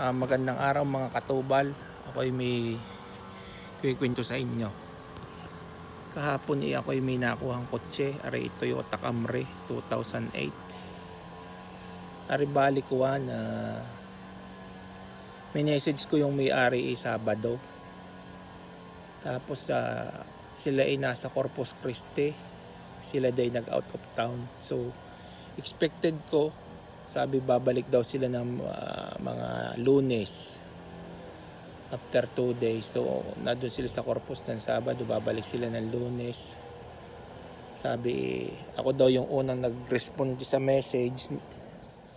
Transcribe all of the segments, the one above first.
Ah, magandang araw mga katubal. Ako ay may kikwento sa inyo. Kahapon ay ako ay may nakuhang kotse. Aray Toyota Camry 2008. Ari balik ko na may message ko yung may-ari ay Sabado. Tapos sa sila ay nasa Corpus Christi. Sila day nag out of town. So expected ko sabi babalik daw sila ng ah, mga lunes after 2 days. So, nandun sila sa Corpus ng Sabado, babalik sila ng lunes. Sabi, ako daw yung unang nag-respond sa message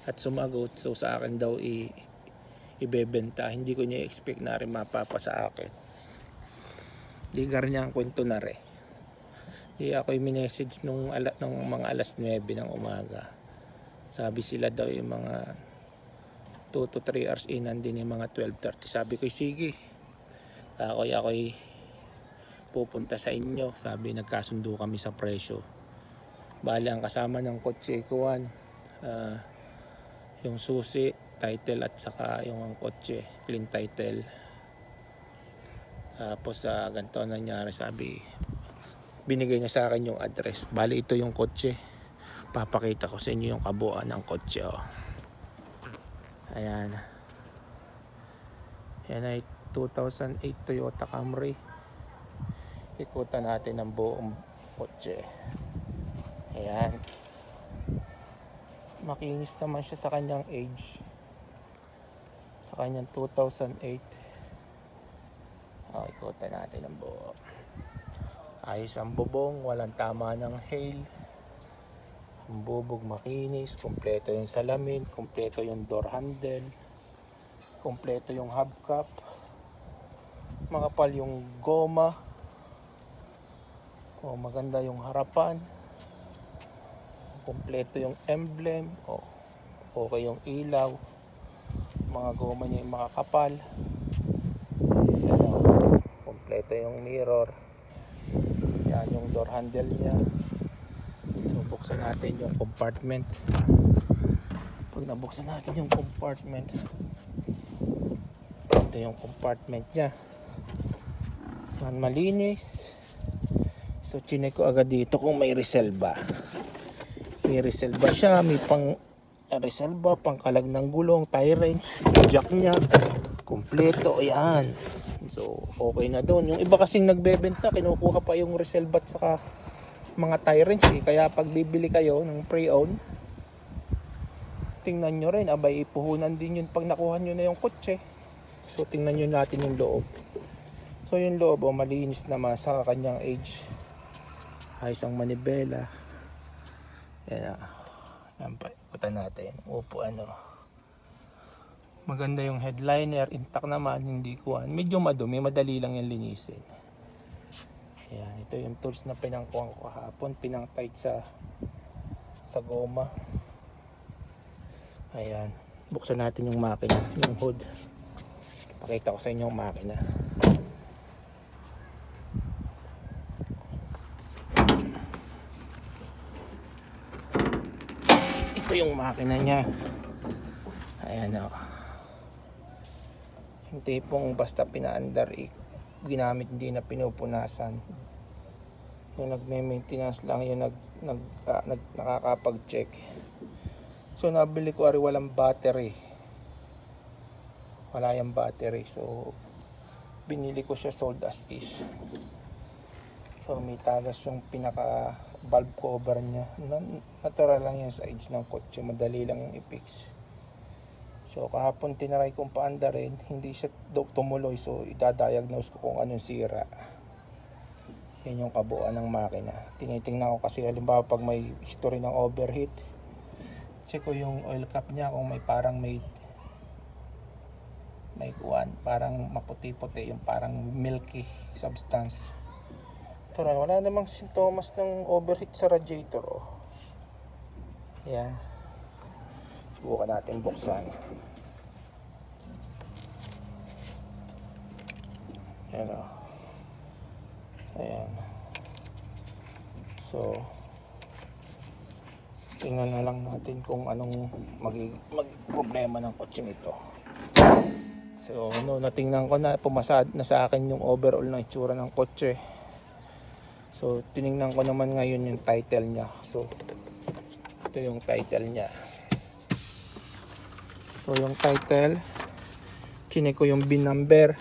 at sumagot. So, sa akin daw i ibebenta. Hindi ko niya expect na rin mapapa sa akin. Di niya ang kwento na rin. Di ako yung message nung, ala, nung mga alas 9 ng umaga. Sabi sila daw yung mga 2 to 3 hours in din yung mga 12.30. Sabi ko, sige. Ako'y ako'y pupunta sa inyo. Sabi, nagkasundo kami sa presyo. Bali, ang kasama ng kotse ko, ah, yung susi, title at saka yung ang kotse, clean title. Tapos sa ganito ang nangyari, sabi, binigay niya sa akin yung address. Bali, ito yung kotse. Papakita ko sa inyo yung kabuuan ng kotse. Oh. Ayan. Yan ay 2008 Toyota Camry. Ikutan natin ang buong kotse. Ayan. Makinis naman siya sa kanyang age. Sa kanyang 2008. Oh, ikutan natin ang buo. Ayos ang bubong, walang tama ng hail. Bubog makinis, kumpleto yung salamin, kumpleto yung door handle, kumpleto yung hubcap, makapal yung goma, o maganda yung harapan, kumpleto yung emblem, o okay yung ilaw, mga goma niya yung makakapal, yan o, kumpleto yung mirror, yan yung door handle niya, buksan natin yung compartment. Pag nabuksan natin yung compartment, ito yung compartment niya. Yan malinis. So chinek ko agad dito kung may reselva. May reselva siya, may pang reselva, pangkalag ng gulong, tire wrench, jack niya, kompleto, ayan. So, okay na doon. Yung iba kasing nagbebenta, kinukuha pa yung reselva at saka mga tire wrench eh. Kaya pag bibili kayo ng pre-owned, tingnan nyo rin, abay ipuhunan din yun pag nakuha nyo na yung kotse. So tingnan nyo natin yung loob. So yung loob, oh, malinis naman sa kanyang age. Ayos ang manibela. Yan ah. Yan ikutan natin. Upo ano. Maganda yung headliner, intact naman, hindi kuhan. Medyo madumi, madali lang yung linisin. Ayan, ito yung tools na pinangkuhan ko kahapon, pinang tight sa sa goma. Ayan, buksan natin yung makina, yung hood. Pakita ko sa inyo yung makina. Ito yung makina niya. Ayan o. Yung tipong basta pinaandar, i- ginamit hindi na pinupunasan. Yung nagme-maintenance lang yung nag, nag, ah, nag nakakapag-check. So nabili ko ari walang battery. Wala yung battery so binili ko siya sold as is. So may tagas yung pinaka valve cover niya. Na- natural lang sa edge ng kotse madali lang yung i-fix So kahapon tinaray kong paanda rin, hindi siya tumuloy so idadiagnose ko kung anong sira. Yan yung kabuuan ng makina. Tinitingnan ko kasi halimbawa pag may history ng overheat, check ko yung oil cap niya kung may parang may may kuwan, parang maputi-puti, yung parang milky substance. Ito wala namang sintomas ng overheat sa radiator. Oh. Yan. Subukan natin buksan. Ayan o. Ayan. So, tingnan na lang natin kung anong mag, mag problema ng kotseng ito. So, no, natingnan ko na pumasad na sa akin yung overall ng itsura ng kotse. So, tiningnan ko naman ngayon yung title niya. So, ito yung title niya. So, yung title, chinek ko yung bin number,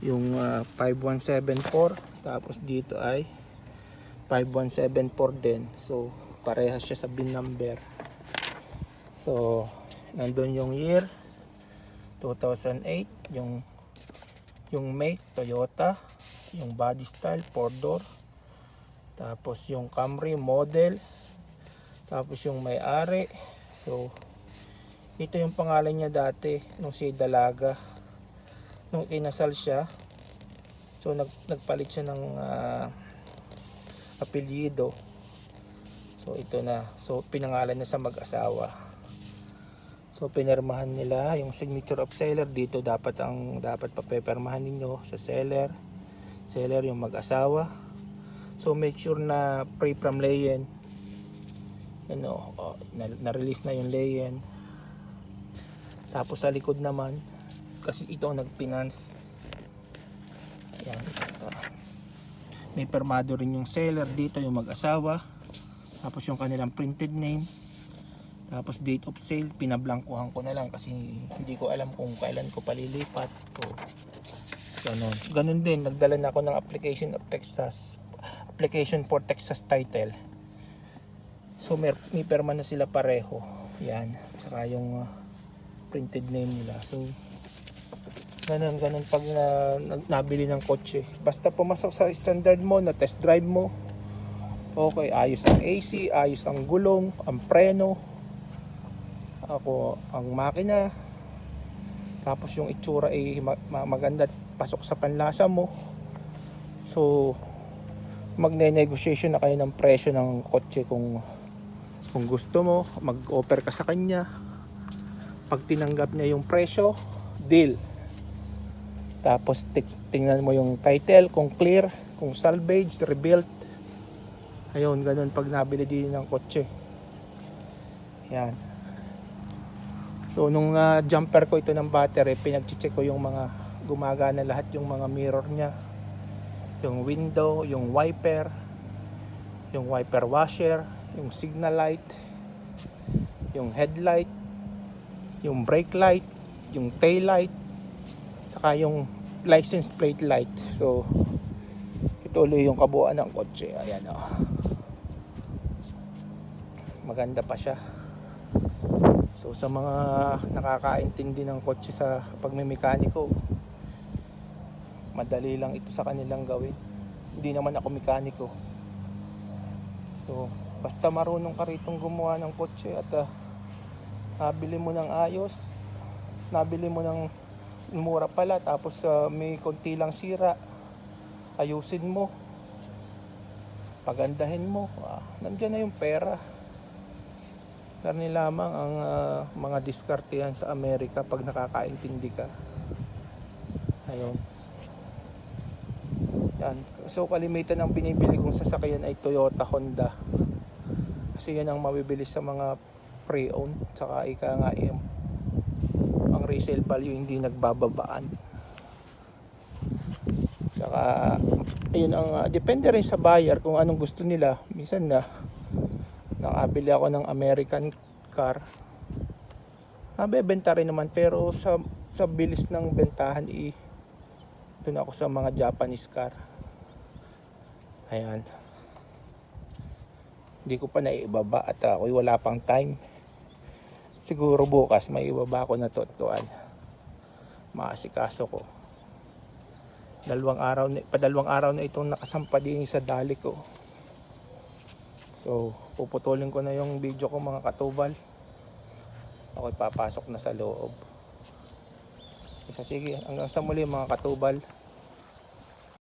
yung ah, 5174, tapos dito ay 5174 din. So, parehas siya sa bin number. So, nandun yung year, 2008, yung yung make, Toyota, yung body style, 4 door, tapos yung Camry model, tapos yung may-ari. So, ito yung pangalan niya dati nung si Dalaga. Nung kinasal siya, so nag, nagpalit siya ng ah, apelyido. So ito na. So pinangalan na sa mag-asawa. So pinirmahan nila yung signature of seller dito dapat ang dapat papepermahan ninyo sa seller. Seller yung mag-asawa. So make sure na free from layen. Ano, oh, na- na-release na yung layen. Tapos sa likod naman, kasi ito ang nag-finance. Ayan. Ah. May permado rin yung seller dito, yung mag-asawa. Tapos yung kanilang printed name. Tapos date of sale, pinablangkuhan ko na lang kasi hindi ko alam kung kailan ko palilipat. So, ganun. Ganun din, nagdala na ako ng application of Texas, application for Texas title. So may, may perma na sila pareho. Yan. Saka yung uh, printed name nila. So, ganun, ganun pag na, na- nabili ng kotse. Basta pumasok sa standard mo, na test drive mo, okay, ayos ang AC, ayos ang gulong, ang preno, ako, ang makina, tapos yung itsura ay ma- ma- maganda pasok sa panlasa mo. So, magne-negotiation na kayo ng presyo ng kotse kung kung gusto mo, mag-offer ka sa kanya. Pag tinanggap niya yung presyo, deal. Tapos tingnan mo yung title, kung clear, kung salvage, rebuilt. Ayun, ganun pag nabili din ng kotse. Yan. So nung ah, jumper ko ito ng battery, pinag-check ko yung mga gumagana lahat yung mga mirror niya. Yung window, yung wiper, yung wiper washer, yung signal light, yung headlight, yung brake light, yung tail light, saka yung license plate light. So, ito ulit yung kabuuan ng kotse. Ayan o. Maganda pa siya. So, sa mga nakakaintindi ng kotse sa pagmimekaniko, madali lang ito sa kanilang gawin. Hindi naman ako mekaniko. So, basta marunong ka ritong gumawa ng kotse at ah, nabili mo ng ayos, nabili mo ng mura pala tapos ah, may konti lang sira, ayusin mo, pagandahin mo, ah, nandyan na yung pera. Karni lamang ang ah, mga diskarte yan sa Amerika pag nakakaintindi ka. Ayun. Yan. So kalimitan ang binibili kong sasakyan ay Toyota Honda. Kasi yan ang mabibilis sa mga pre-owned. Tsaka ika nga yung ang resale value hindi nagbababaan. Saka ayun ang ah, depende rin sa buyer kung anong gusto nila. Minsan na nakabili ako ng American car. Nabebenta rin naman pero sa sa bilis ng bentahan i doon ako sa mga Japanese car. Ayan. Hindi ko pa naibaba at uh, ako'y wala pang time. Siguro bukas may ibaba ko na to at tuwan. Maasikaso ko. Dalawang araw na, padalawang araw na itong nakasampa din sa dali ko. So, puputulin ko na yung video ko mga katubal. Ako'y papasok na sa loob. Isa sige, hanggang sa muli mga katubal.